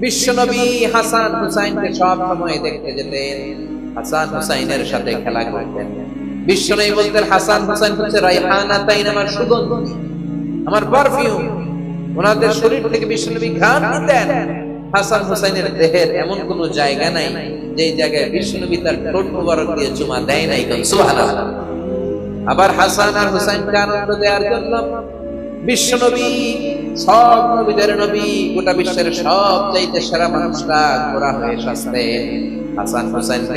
বিশ্বনবী হাসান হুসাইনকে সব সময় দেখতে যেতেন, হাসান হুসাইনের সাথে খেলা করতেন। বিশ্বনবী বলতেন, হাসান হুসাইন হচ্ছে আমার আমার পারফিউম ওনাদের শরীর থেকে বিশ্বনবী হাসান হুসাইনের দেহের এমন কোন জায়গা নাই যে জায়গায় বিশ্বনবী তার ঠোঁট মুবারক দিয়ে চুমা দেয় নাই আবার হাসান আর হুসাইনকে আনন্দ দেওয়ার জন্য? বিশ্বনবী সব নবীদের নবী গোটা বিশ্বের সব চাইতে সেরা ঘোরা হয়ে হাসান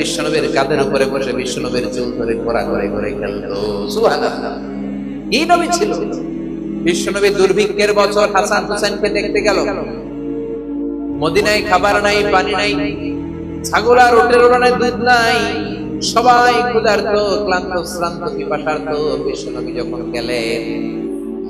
বিশ্বনবীর উপরে বসে বিশ্বনবীর চুল ধরে ঘোরা ঘরে ঘরে খেলতো। কি নবী ছিল? বিশ্বনবী দুর্ভিক্ষের বছর হাসান হুসাইনকে দেখতে গেল। মদিনায় খাবার নাই, পানি নাই, ছাগল আর ওড়ানায় দুধ নাই। সবাই ক্ষুধার্ত, ক্লান্ত, শ্রান্ত, পিপাসার্ত বিশ্বনবী যখন গেলেন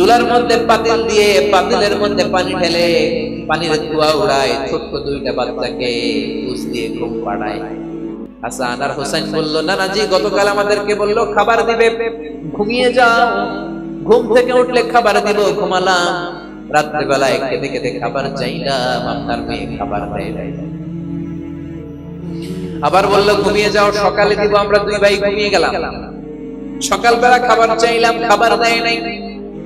চুলার মধ্যে পাতিল দিয়ে পাতিলের মধ্যে পানি ঢেলে, পানির ধোয়া উড়ায়, ছোট্ট দুইটা বাচ্চাকে পুষ দিয়ে ঘুম পাড়ায়। হাসান আর হোসেন বলল, নানাজি, গতকাল আমাদেরকে বলল, খাবার দিবে, ঘুমিয়ে যাও। ঘুম থেকে উঠলে খাবার দিব, ঘুমালাম। রাত্রেবেলায় খেতে খেতে খাবার চাইলাম আপনার মেয়ে খাবার দেয় আবার বলল, ঘুমিয়ে যাও, সকালে দিব, আমরা দুই ভাই ঘুমিয়ে গেলাম। সকালবেলা খাবার চাইলাম, খাবার দেয় নাই।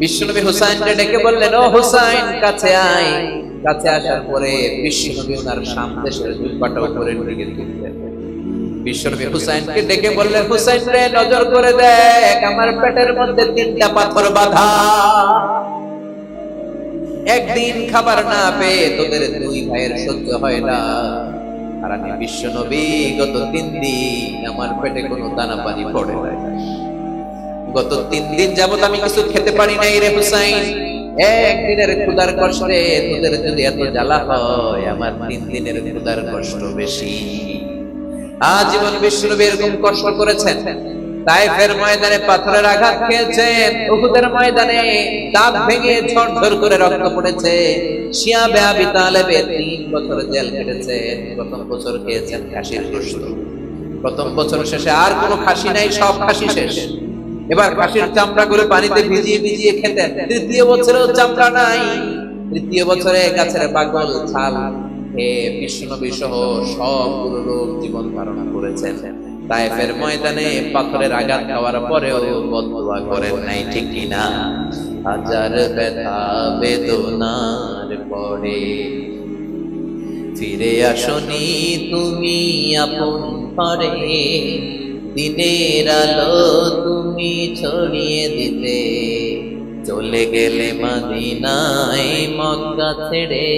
বিশ্বনবী হুসাইনকে ডেকে বললেন, ও হুসাইন, কাছে আয়। কাছে আসার পরে বিশ্বনবী ওনার দুই পাটা উপরে দিকে তুললেন বিশ্বনবী হুসাইনকে ডেকে বললেন, হুসাইন রে, নজর করে দেখ, আমার পেটের মধ্যে তিনটা পাথর বাঁধা। একদিন খাবার না পেয়ে তোদের দুই ভাইয়ের সহ্য হয় না। আর আমি বিশ্ব নবী গত তিন দিন আমার পেটে কোনো দানা পানি পড়ে নাই। গত তিন দিন যাবত আমি কিছু খেতে পারি নাই রে হুসাইন। একদিনের ক্ষুদার কষ্টে তোদের যদি এত জ্বালা হয়, আমার তিন দিনের ক্ষুদার কষ্ট বেশি। আজীবন বিষ্ণুনবী এরকম কষ্ট করেছেন। ময়দানে পাথরের আঘাত খেয়েছেন, উহুদের ময়দানে দাঁত ভেঙে ঝরঝর করে রক্ত পড়েছে। শিয়া তালেবে তিন বছর জেল কেটেছেন প্রথম বছর খেয়েছেন খাসির প্রথম বছর শেষে আর কোনো খাসি নাই, সব খাসি শেষ। এবার খাসির চামড়া করে পানিতে ভিজিয়ে ভিজিয়ে খেতেন তৃতীয় বছরেও চামড়া নাই। তৃতীয় বছরে গাছের পাগল ছাল খেয়ে বিষ্ণুনবী সহ সবগুলো লোক জীবন ধারণ করেছেন। তাইফের ময়দানে পাথরের আঘাত খাওয়ার পরেও বদুয়া করেন নাই, ঠিক কিনা? হাজার ব্যথা বেদনার পরে। ফিরে আসনি তুমি আপন ঘরে। দিনের আলো তুমি ছড়িয়ে দিতে। চলে গেলে মাদিনায় মক্কা ছেড়ে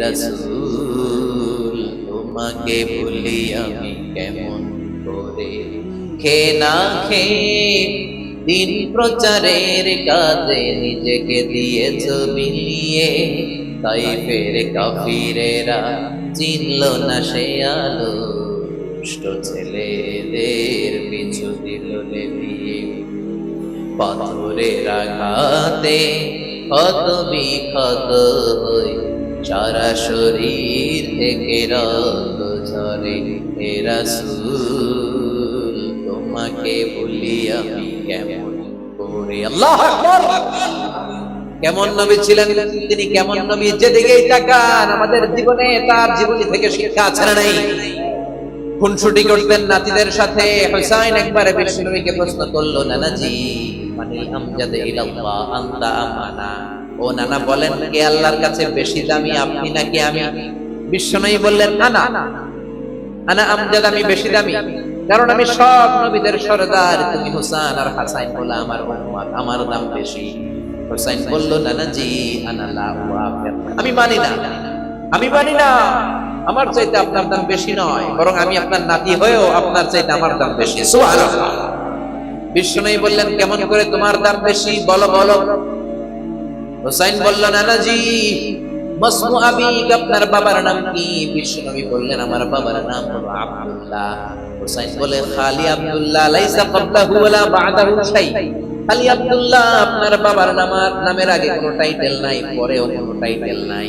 রাসূল, তোমাকে ভুলি আমি কেমন করে? খে না খে দিন প্রচারের কাজে নিজেকে দিয়েছ বিলিয়ে। তাই ফের কাফিরেরা চিনল না সে আলো। দুষ্ট ছেলেদের পিছু দিল পাথরের আঘাতে ক্ষত বিক্ষত হই সারা শরীর থেকে রক্ত ঝরে। রাসূল, তোমাকে বলি আমি কেমন করে? আল্লাহ কেমন নবী ছিলেন? তিনি কেমন নবী? যেদিকেই তাকান, আমাদের জীবনে তার জীবনী থেকে শিক্ষা ছাড়া নেই? খুনসুটি করতেন নাতিদের সাথে। হুসাইন একবারে বিশ্বনবীকে প্রশ্ন করল, নানাজি মানে আমজাদে ইলাল্লাহ, আনতা আমানা? ও নানা বলেন, কে আল্লাহর কাছে বেশি দামি, আপনি নাকি আমি? বিশ্বনবী বললেন, আনা আনা আমজাদ আমি বেশি দামি, কারণ আমি সব নবীদের সরদার। তুমি হুসান আর হাসাইন বলে আমার উম্মত আমার দাম বেশি। হুসাইন বলল, নানাজি, আনা লা আমি মানি না, আমি মানি না। আমার চাইতে আপনার দাম বেশি নয় বরং আমি আপনার নাতি হয়েও আপনার চাইতে আমার দাম বেশি। বিষ্ণু বললেন কেমন করে তোমার দাম বেশি? বলো বলো। হুসাইন বলল নানাজি মাসমু আবিক আপনার বাবার নাম কি? বিশ্বনবী বললেন আমার বাবার নাম হলো আব্দুল্লাহ। হুসাইন বলে খালি আব্দুল্লাহ লাইসা ক্বাবলাহু ওয়ালা বা'দাহু শাই। খালি আব্দুল্লাহ আপনার বাবার নাম নামের আগে কোনো টাইটেল নাই পরেও কোনো টাইটেল নাই।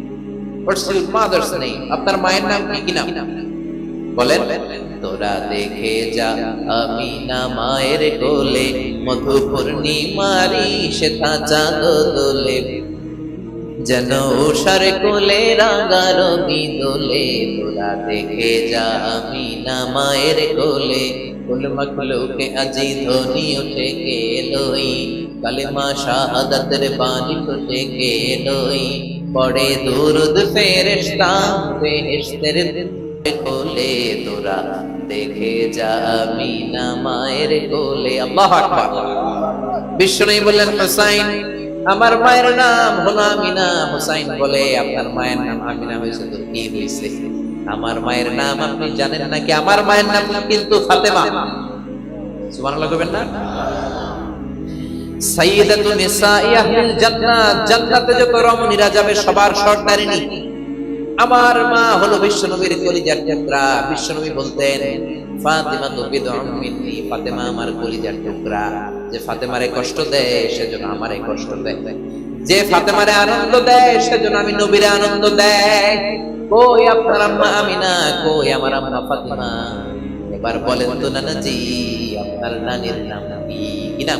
হোয়াটস ইউর মাদারস নেম আপনার মায়ের নাম কি কি নাম বলেন, তোরা দেখে যা, আমি না মায়ের কোলে মধু পূর্ণিমারি সেথা চাঁদ দোলে যেন উষার কোলে রঙি দোলে, তোরা দেখে যা, আমি না মায়ের কোলে। কুল আজি ধ্বনি উঠে কে লই কালিমা শাহাদাতের বাণী উঠে কে লই পড়ে দুরুদ ফেরেশতা বেহেশতের কোলে তোরা দেখে যা আমি না মায়ের কোলে। আল্লাহ আকবার। বিষ্ণু বললেন, হুসাইন, আমার মায়ের নাম হলো আমিনা। হুসাইন বলে, আপনার মায়ের নাম আমিনা হয়েছে তো কি হয়েছে? আমার মায়ের নাম আপনি জানেন নাকি? আমার মায়ের নাম কিন্তু ফাতেমা। সুবহানাল্লাহ কইবেন না? আহলিল জান্নাত। জান্নাতে যত রমণীরা যাবে, সবার সর্দারিনী আমার মা হলো বিশ্বনবীর কলিজার টুকরা। বিশ্বনবী বলতেন তো বিদউম মিন্নি আমার কলিজার টুকরা। যে ফাতেমারে কষ্ট দেয়, সেজন্য আমারে কষ্ট দেয়। যে ফাতেমারে আনন্দ দেয়, সেজন্য আমি নবীরে আনন্দ দেয়। কই আপনার আম্মা কই আমার আম্মা ফাতেমা? এবার বলেন তো নানাজি, আপনার নানির নাম কি? কি নাম?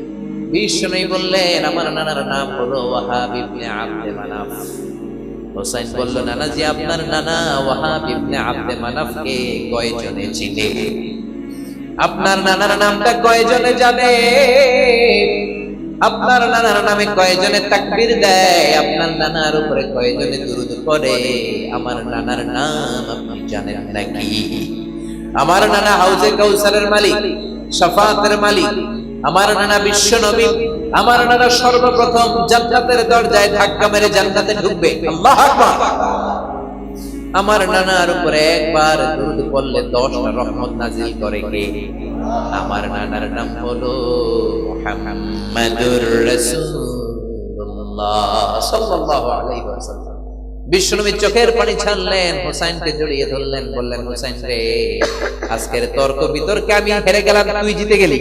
বিষ্ণু বললেন, আমার নানার নাম হলো ওয়াহাব আব্দে মানাফ। হোসাইন বলল নানা জি আপনার নানা ওয়াহাব ইবনে আব্দে মানাফকে কয়জনে চিনে? আপনার নানার নামটা কয়জনে জানে? আপনার নানার নামে কয়জনে তাকবীর দেয়? আপনার নানার উপরে কয়জনে দুরুদ পড়ে? আমার নানার নাম আপনি জানেন নাকি? আমার নানা হাউজে কাউসারের মালিক, শাফাতের মালিক আমার নানা বিশ্ব নবী, আমার নানা সর্বপ্রথম জান্নাতের দরজায় ধাক্কা মেরে জান্নাতে ঢুকবে। আল্লাহ আকবার। আমার নানার উপরে একবার দুরুদ পড়লে দশটা রহমত নাজিল করে কে? আমার নানার নাম হলো মুহাম্মাদুর রাসূলুল্লাহ সাল্লাল্লাহু আলাইহি ওয়াসাল্লাম। বিষ্ণুবী চোখের পানি ছাড়লেন, হোসাইনকে জড়িয়ে ধরলেন, বললেন, হোসাইন রে, আজকের তর্ক বিতর্কে আমি হেরে গেলাম, তুই জিতে গেলি।